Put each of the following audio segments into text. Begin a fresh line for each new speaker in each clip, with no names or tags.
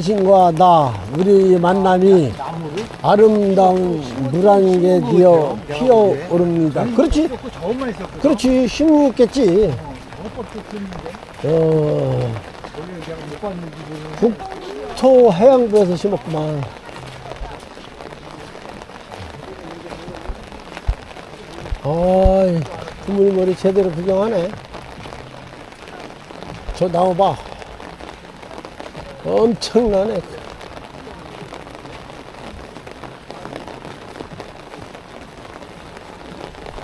아, 당신과 나 우리 만남이 아름다운 물안개 되어 피어오릅니다. 그렇지? 그렇지.
컸는데.
어, 국토해양부에서 심었구만. 아이, 그물머리 제대로 구경하네. 저 나무 봐. 엄청나네.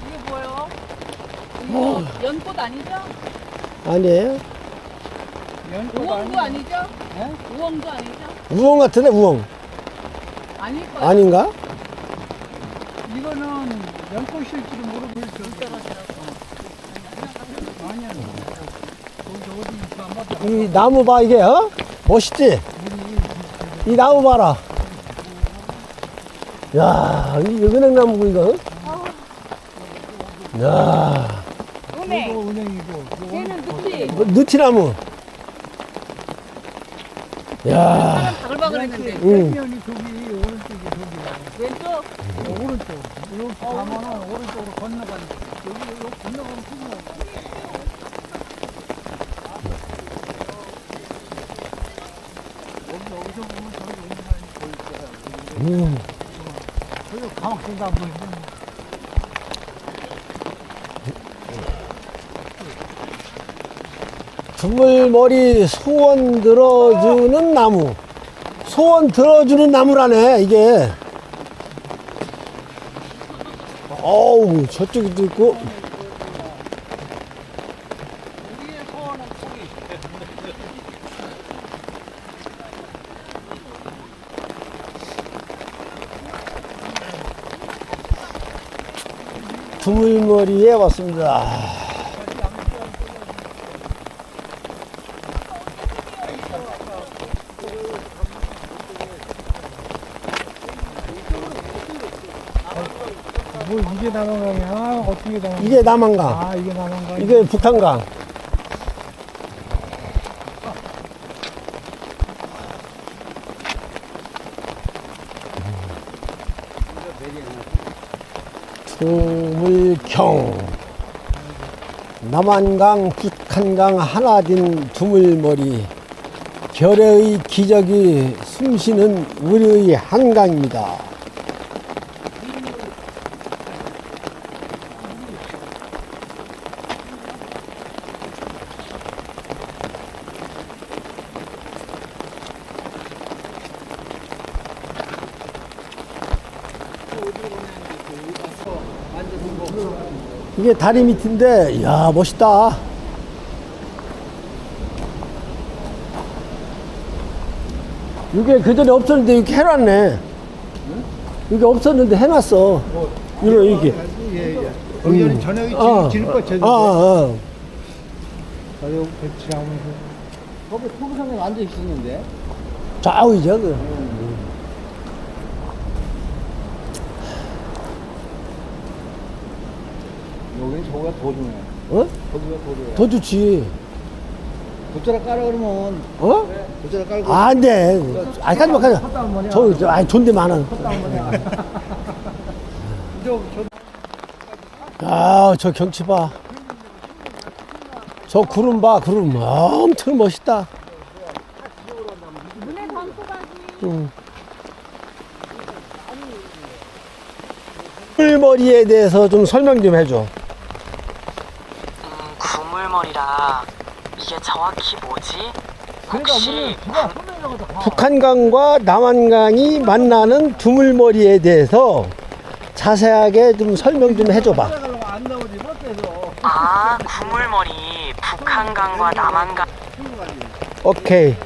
이게 뭐예요? 이거 연꽃 아니죠?
아니에요?
우엉도 아니죠? 우엉도 아니죠?
우엉 같은데, 우엉.
아닐 거예요.
아닌가?
이거는 연꽃일지도 모르고. 아니야. 거기 어디 있어 안 봤다.
이 나무 봐, 이게, 어? 멋있지? 이 나무 봐라. 야, 이 은행나무고, 이거. 야,
이거
은행.
은행이고.
얘는 늪이.
뭐, 느티나무. 야,
사람 바글바글 했는데.
응.
저기 오른쪽이.
왼쪽.
어, 오른쪽. 이렇게 가면은 오른쪽으로 건너가는 거. 여기 여기 건너가면 큰거 여기 여기서 보면 저기 온전히 보일
음.
저기 생각 한번 해보면
두물머리 소원 들어주는 나무. 소원 들어주는 나무라네, 이게. 어우, 저쪽에도 있고. 두물머리에 왔습니다.
뭐 이게 남한강이야? 어떻게 남한
이게 남한강.
아 이게 남한강
이게 북한강. 두 물경 남한강 북한강 하나 된 두물머리 결의 기적이 숨쉬는 우리의 한강입니다. 이게 다리 밑인데, 이야, 멋있다. 이게 그전에 없었는데 이렇게 해놨네. 이게 없었는데 해놨어. 이거, 이게.
예예 여기는 저녁에
어.
지는 거 쳤는데
아, 아.
배치하면서
거기 포구상에 앉아 있었는데
좌우이죠, 그.
여기는 저거가 더 좋네
어?
거기가 더 좋아
더 좋지.
돗자락 깔아 그러면
어?
돗자락 깔고
아, 안 돼. 아이, 가지 마, 가지 마. 저, 저, 아이, 존대 많아. 아, 저 경치 봐. 저 구름 봐, 구름. 엄청 멋있다.
눈에 담고 가지.
응. 풀머리에 대해서 좀 설명 좀 해줘.
음, 이게 정확히 뭐지? 혹시
북한강과 남한강이 만나는 두물머리에 대해서 자세하게 좀 설명 좀 해줘봐.
안 나오지 버스에서
아 구물머리 북한강과 남한강
오케이.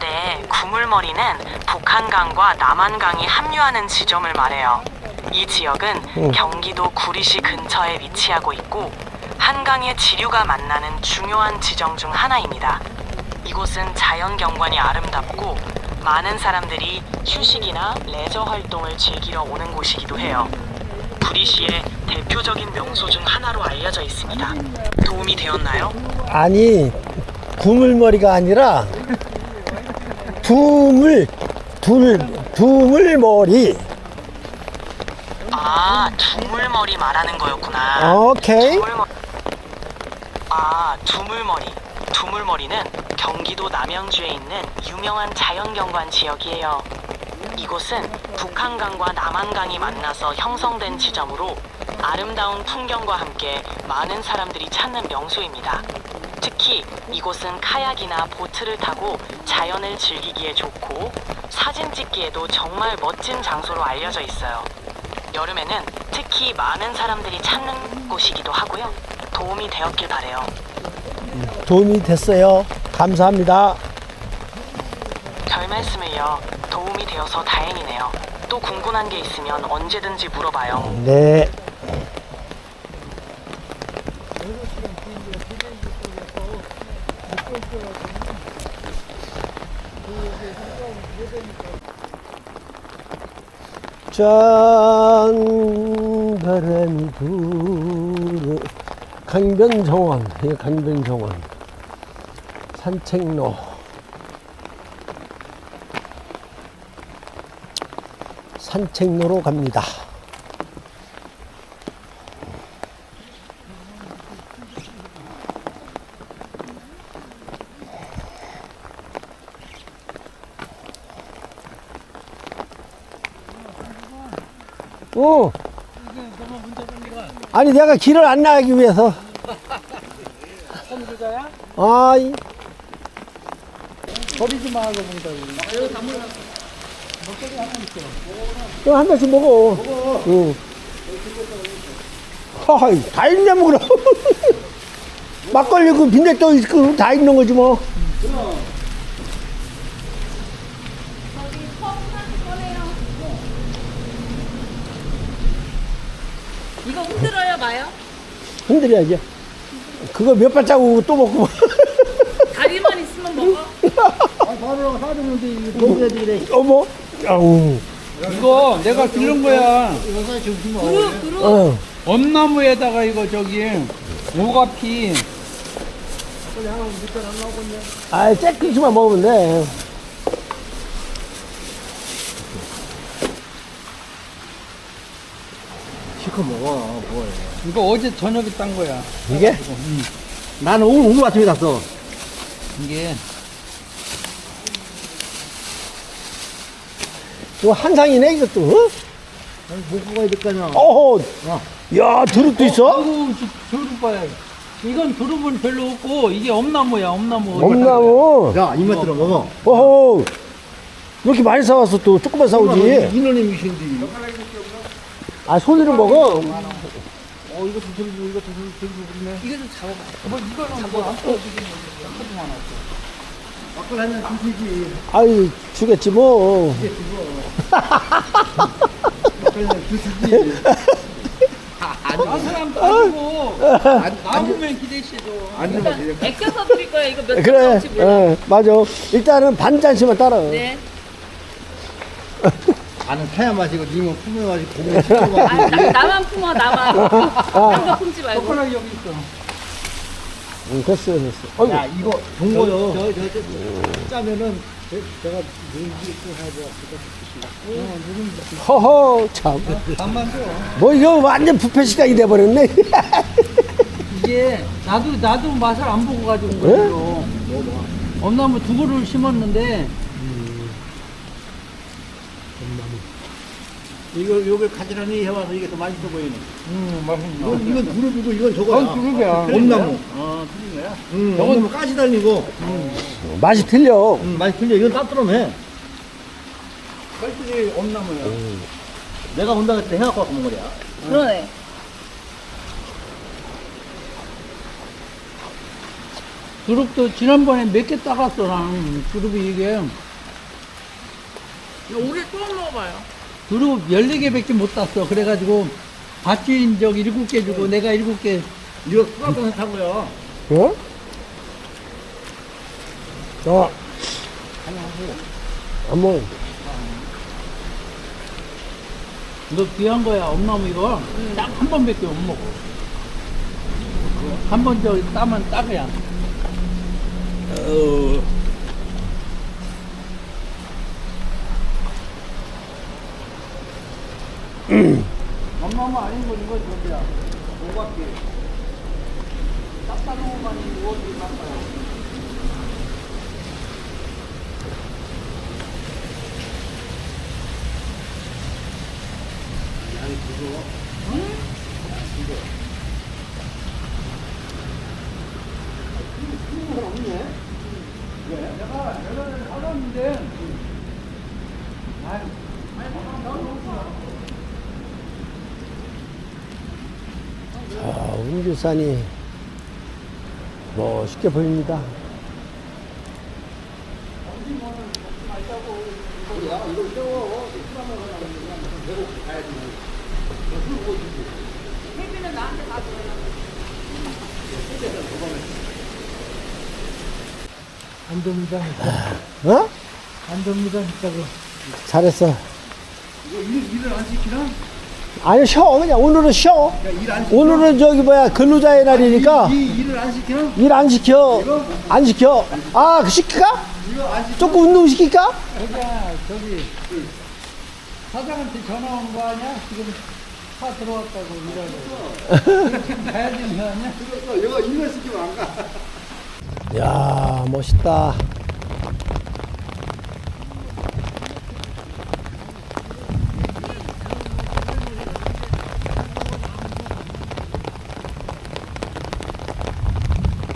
네 구물머리는 북한강과 남한강이 합류하는 지점을 말해요. 이 지역은
응.
경기도 구리시 근처에 위치하고 있고 한강의 지류가 만나는 중요한 지점 중 하나입니다. 이곳은 자연 경관이 아름답고 많은 사람들이 휴식이나 레저 활동을 즐기러 오는 곳이기도 해요. 구리시의 대표적인 명소 중 하나로 알려져 있습니다. 도움이 되었나요?
아니, 구물머리가 아니라 두물, 둘, 두물머리.
아, 두물머리 말하는 거였구나.
오케이.
두물머... 아, 두물머리. 두물머리는 경기도 남양주에 있는 유명한 자연경관 지역이에요. 이곳은 북한강과 남한강이 만나서 형성된 지점으로 아름다운 풍경과 함께 많은 사람들이 찾는 명소입니다. 특히 이곳은 카약이나 보트를 타고 자연을 즐기기에 좋고 사진 찍기에도 정말 멋진 장소로 알려져 있어요. 여름에는 특히 많은 사람들이 찾는 곳이기도 하고요. 도움이 되었길 바래요.
도움이 됐어요. 감사합니다.
별 말씀을요. 도움이 되어서 다행이네요. 또 궁금한 게 있으면 언제든지 물어봐요.
네. 짠 바람이 부르 강변정원 예, 강변정원 산책로 산책로로 갑니다. 어. 아니 내가 길을 안 나가기 위해서. 아이
버리지 말고 본다고.
이거 한 잔씩 먹어. 먹어. 응. 하이 다 있네 먹으라. 막걸리 그 빈대떡 있고 다 있는 거지 뭐.
이거 흔들어야 마요?
흔들어야지. 그거 몇 발자국 또 먹고.
다리만 있으면 먹어.
아, 바로 사주는데 그래.
어머. 아우.
이거 내가 기른 거야.
그룹 그룹.
어.
엄나무에다가 이거 저기 오가피
아, 쬐끔씩만 먹으면 돼.
실컷 먹어. 뭐해.
이거 어제 저녁에 딴 거야.
이게?
나는 오늘 오늘 아침에 땄어.
이게
이거 한 상이네, 이것도. 어?
먹고 가야 될거 아니야.
어허. 야, 드릅도 있어?
아이고 두릅 봐야. 이건 두릅은 별로 없고 이게 엄나무야 엄나무.
엄나무.
야, 입맛 들어 먹어.
어허. 왜 이렇게 많이 사왔어, 또. 조금만 사오지.
인원님이신데.
아, 손으로 먹어.
어, 이것도 들고, 이것도 들고, 들고 그러네.
이거 좀 잡아봐.
뭐 이거는 뭐안 떨어지겠네. 하도만 하고.
막걸 한잔 드시지.
아이, 주겠지, 뭐.
막걸 한잔 드시지.
딴 사람도 아니고 나무면 기대시도.
안 되면 되지.
애껴서 드릴 거야. 이거 몇
그래,
잔인지 몰라.
어, 맞아. 일단은 반 잔씩만 따라.
네.
나는 타야 마시고, 님은 품에 마시고, 고기 시켜
아,
마시고.
나, 나만 품어 나만. 딴거 품지 말고.
젓가락이 여기 있어.
응, 됐어, 됐어. 어이구.
야, 이거 좋은 거요. 저, 저, 저, 짜면은, 제- 제가 누룽지 또 하고,
허허, 참.
반만 줘.
뭐, 이거 완전 부패 식당이 돼버렸네.
이게 나도 나도 맛을 안 보고 가지고 온 거예요. 엄나무 두 그루를 심었는데
이거, 요걸 가지런히 해와서 이게 더 맛있어 보이네.
음 맛있나.
이건, 이건 두릅이고, 이건 저거야.
그건 두릅이야.
엄나무. 아, 틀린 거야? 응, 저건 가시 달리고.
맛이 틀려.
음, 맛이 틀려. 이건 따뜻하네.
빨리 엄나무야.
내가 온다 그때 해갖고 먹은 거야.
그러네.
두릅도 지난번에 몇 개 따갔어 난 두릅이 이게
올해 또 먹어봐요.
두릅 14개밖에 못 땄어. 그래가지고 밭주인 적 7개 주고 내가 7개
이거 탄 거야.
어? 어. 한번
너 귀한 거야. 엄나무 이거 딱 한 번밖에 못 먹어. 한 번 저 따면 딱이야 엄마만 아닌 거 이거 저기야. 오각기. 딱딱한 있는 어디 깎아요. 내가 내가 사갔는데 아 니
아, 운주산이 멋있게 보입니다.
안 됩니다.
어?
안 됩니다. 진짜로.
잘했어.
이거 일, 일을 안 시키나?
아니, 쉬어. 그냥 오늘은 쉬어.
시켜?
오늘은 저기 뭐야, 근로자의 날이니까
이 일을 안 시키나?
일안 시켜. 안 시켜. 아, 그 시킬까?
이거 안 시켜?
조금 운동 시킬까?
그러니까 저기 사장한테 전화 온 거 아니야? 지금 차 들어왔다고 일하고. 가야 되는 거 아니야?
이거, 이거 일을 시키면 안 가.
야 멋있다.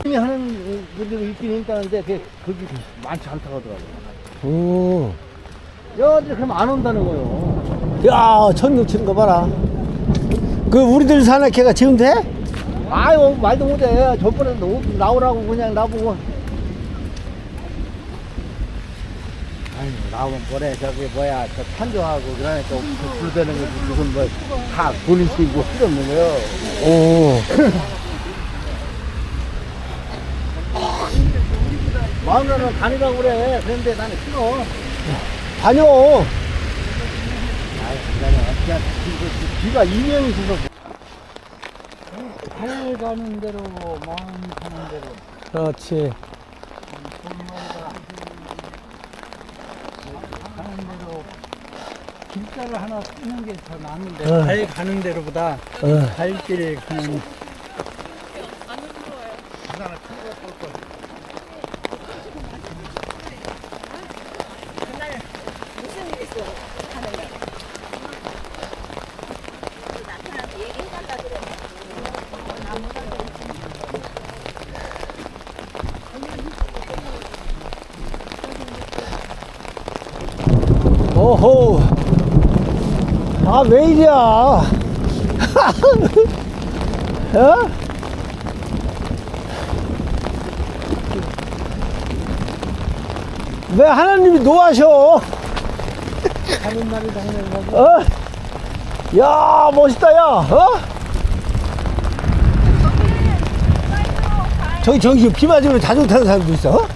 열심히 분들이 있긴 있다는데 그게 그게 많지 않다고 하더라고요.
음.
여들 그럼 안 온다는 거요.
야, 천둥 치는 거 봐라. 그 우리들 사는 걔가 지금 돼?
아유 말도 못해. 저번에 너- 나오라고 그냥 나보고. 아유 나오면 뭐래 저기 뭐야 저 탄조하고 그러니까 불되는 거지 무슨 뭐다 본인식이고 필요 없는 거요.
오.
마누라는 다니라고 그래. 그런데 나는 싫어.
다녀.
아이 그냥 그냥 비가 이명이 있어서
발 가는 대로 마음 가는 대로.
그렇지.
가는 대로 길자를 하나 쓰는 게 더 나은데
어.
발 가는 대로보다
어.
발길 가는
무슨 일 있어? 하는데. 남편한테 얘기해달라 그래.
아, 왜 이리야? 어? 왜 하나님이 노하셔?
하는 말이 당연히 거고
어? 야, 멋있다, 야, 어? 저기, 저기, 비 맞으면 자전거 타는 사람도 있어, 어?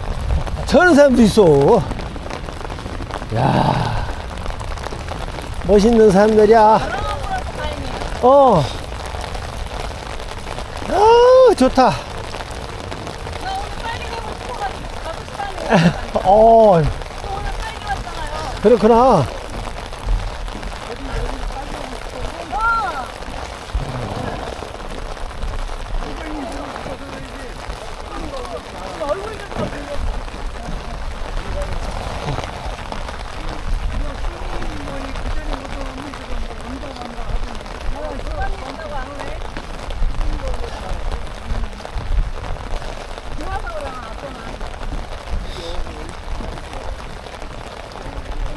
저런 사람도 있어. 멋있는 사람들이야. 어. 아, 좋다.
어.
그렇구나.
어.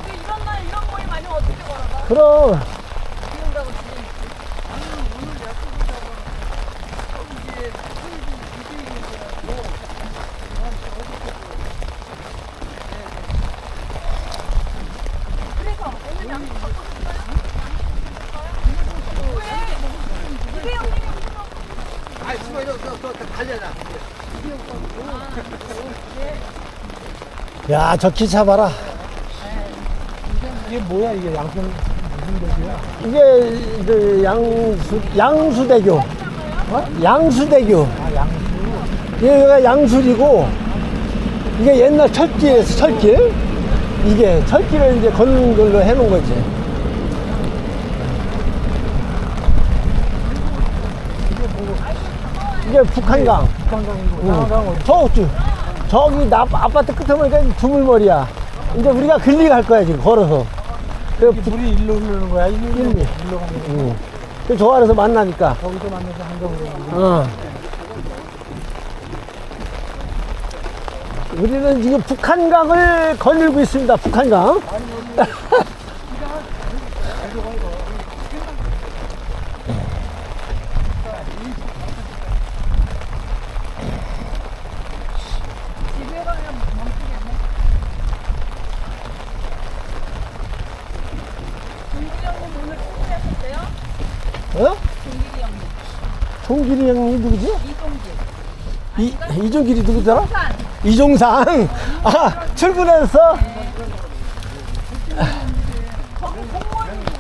근데 이런 날 이런 모임 아니면 어떻게 걸어가?
그럼.
비 온다고 지금. 그래서 오늘 양식 받고 싶어요? 왜? 그게 형님이 무슨 말
아이 씨발 저저 달려라.
야, 저 기차 봐라.
이게 뭐야 이게 대기야?
이게 그 양수 양수대교. 어? 양수대교.
아, 양수.
예, 여기가 양수리고 이게 옛날 철길에서 철길. 이게 철길을 이제 걷는 걸로 해놓은 거지. 이게 북한강.
네, 북한강이고.
저쪽. 저기 나 아파트 끝에 보니까 두물머리야. 이제 우리가 글리 갈 거야 지금 걸어서. 그,
물이 일로 흐르는 거야? 일로
일로.
일로 가는 거야?
응. 그저 안에서 만나니까.
거기서 만나서 한강으로 가는 거야?
어. 우리는 지금 북한강을 거닐고 있습니다. 북한강.
집에 가면 멈추겠네. 종길이 형님 오늘?
어?
종길이 형님.
종길이 형이 누구지?
이종길.
이, 이종길이 누구더라?
산.
이종상. 아, 출근했어?
거기 공무원이고.